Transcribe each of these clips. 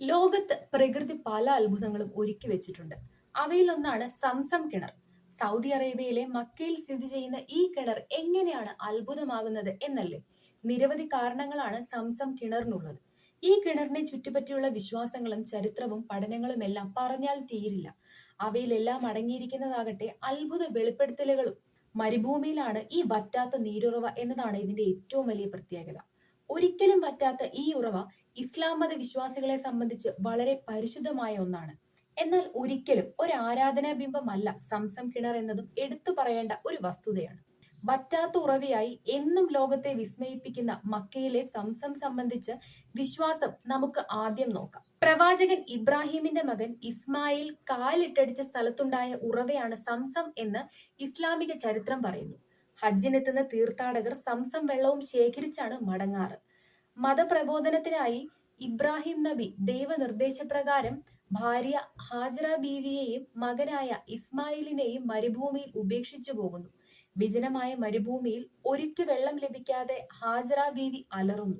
ലോകത്ത് പ്രകൃതി പല അത്ഭുതങ്ങളും ഒരുക്കി വെച്ചിട്ടുണ്ട്. അവയിലൊന്നാണ് സംസം കിണർ. സൗദി അറേബ്യയിലെ മക്കയിൽ സ്ഥിതി ചെയ്യുന്ന ഈ കിണർ എങ്ങനെയാണ് അത്ഭുതമാകുന്നത് എന്നല്ലേ? നിരവധി കാരണങ്ങളാണ് സംസം കിണറിനുള്ളത്. ഈ കിണറിനെ ചുറ്റുപറ്റിയുള്ള വിശ്വാസങ്ങളും ചരിത്രവും പഠനങ്ങളും എല്ലാം പറഞ്ഞാൽ തീരില്ല. അവയിലെല്ലാം അടങ്ങിയിരിക്കുന്നതാകട്ടെ അത്ഭുത വെളിപ്പെടുത്തലുകളും. മരുഭൂമിയിലാണ് ഈ വറ്റാത്ത നീരുറവ എന്നതാണ് ഇതിന്റെ ഏറ്റവും വലിയ പ്രത്യേകത. ഒരിക്കലും പറ്റാത്ത ഈ ഉറവ ഇസ്ലാം മത വിശ്വാസികളെ സംബന്ധിച്ച് വളരെ പരിശുദ്ധമായ ഒന്നാണ്. എന്നാൽ ഒരിക്കലും ഒരു ആരാധനാ ബിംബമല്ല സംസം കിണർ എന്നതും എടുത്തു പറയേണ്ട ഒരു വസ്തുതയാണ്. വറ്റാത്ത ഉറവയായി എന്നും ലോകത്തെ വിസ്മയിപ്പിക്കുന്ന മക്കയിലെ സംസം സംബന്ധിച്ച് വിശ്വാസം നമുക്ക് ആദ്യം നോക്കാം. പ്രവാചകൻ ഇബ്രാഹിമിന്റെ മകൻ ഇസ്മായിൽ കാലിട്ടടിച്ച സ്ഥലത്തുണ്ടായ ഉറവയാണ് സംസം എന്ന് ഇസ്ലാമിക ചരിത്രം പറയുന്നു. ഹജ്ജിനെത്തുന്ന തീർത്ഥാടകർ സംസം വെള്ളവും ശേഖരിച്ചാണ് മടങ്ങാറ്. മതപ്രബോധനത്തിനായി ഇബ്രാഹിം നബി ദൈവനിർദ്ദേശപ്രകാരം ഭാര്യ ഹാജറ ബീവിയെയും മകനായ ഇസ്മായിലിനെയും മരുഭൂമിയിൽ ഉപേക്ഷിച്ചു പോകുന്നു. വിജനമായ മരുഭൂമിയിൽ ഒരിറ്റു വെള്ളം ലഭിക്കാതെ ഹാജറ ബീവി അലറുന്നു.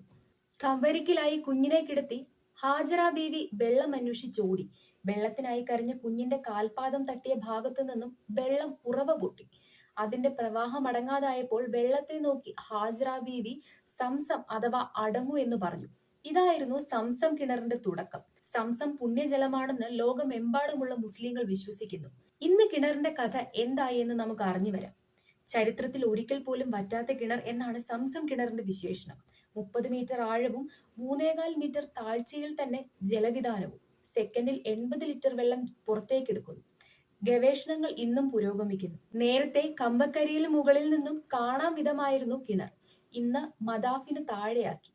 കവരിക്കിലായി കുഞ്ഞിനെ കിടത്തി ഹാജറ ബീവി വെള്ളം അന്വേഷിച്ചോടി. വെള്ളത്തിനായി കരഞ്ഞ കുഞ്ഞിന്റെ കാൽപാദം തട്ടിയ ഭാഗത്തു നിന്നും വെള്ളം ഉറവ പൊട്ടി. അതിന്റെ പ്രവാഹം അടങ്ങാതായപ്പോൾ വെള്ളത്തെ നോക്കി ഹാജറ ബീവി സംസം അഥവാ അടങ്ങു എന്ന് പറഞ്ഞു. ഇതായിരുന്നു സംസം കിണറിന്റെ തുടക്കം. സംസം പുണ്യജലമാണെന്ന് ലോകമെമ്പാടുമുള്ള മുസ്ലിങ്ങൾ വിശ്വസിക്കുന്നു. ഇന്ന് കിണറിന്റെ കഥ എന്തായി എന്ന് നമുക്ക് അറിഞ്ഞു വരാം. ചരിത്രത്തിൽ ഒരിക്കൽ പോലും വറ്റാത്ത കിണർ എന്നാണ് സംസം കിണറിന്റെ വിശേഷണം. മുപ്പത് മീറ്റർ ആഴവും മൂന്നേകാൽ മീറ്റർ താഴ്ചയിൽ തന്നെ ജലവിധാനവും സെക്കൻഡിൽ എൺപത് ലിറ്റർ വെള്ളം പുറത്തേക്കെടുക്കുന്നു. ഗവേഷണങ്ങൾ ഇന്നും പുരോഗമിക്കുന്നു. നേരത്തെ കമ്പക്കരിയിൽ മുകളിൽ നിന്നും കാണാം വിധമായിരുന്നു കിണർ. ഇന്ന് മദാഫിന് താഴെയാക്കി.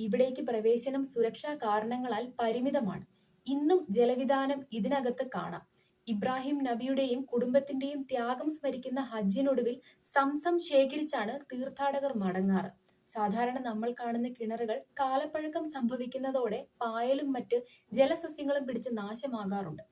ഇവിടേക്ക് പ്രവേശനം സുരക്ഷാ കാരണങ്ങളാൽ പരിമിതമാണ്. ഇന്നും ജലവിധാനം ഇതിനകത്ത് കാണാം. ഇബ്രാഹിം നബിയുടെയും കുടുംബത്തിന്റെയും ത്യാഗം സ്മരിക്കുന്ന ഹജ്ജിനൊടുവിൽ സംസം ശേഖരിച്ചാണ് തീർത്ഥാടകർ മടങ്ങാറ്. സാധാരണ നമ്മൾ കാണുന്ന കിണറുകൾ കാലപ്പഴക്കം സംഭവിക്കുന്നതോടെ പായലും മറ്റ് ജലസസ്യങ്ങളും പിടിച്ച് നാശമാകാറുണ്ട്.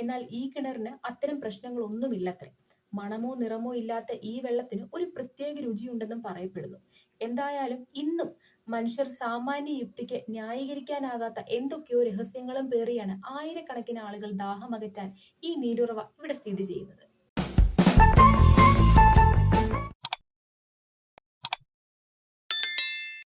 എന്നാൽ ഈ കിണറിന് അത്തരം പ്രശ്നങ്ങളൊന്നുമില്ലത്രേ. മണമോ നിറമോ ഇല്ലാത്ത ഈ വെള്ളത്തിന് ഒരു പ്രത്യേക രുചിയുണ്ടെന്നും പറയപ്പെടുന്നു. എന്തായാലും ഇന്നും മനുഷ്യർ സാമാന്യ യുക്തിക്ക് ന്യായീകരിക്കാനാകാത്ത എന്തൊക്കെയോ രഹസ്യങ്ങളും പേറിയാണ് ആയിരക്കണക്കിന് ആളുകൾ ദാഹമകറ്റാൻ ഈ നീരുറവ ഇവിടെ സ്ഥിതി ചെയ്യുന്നത്.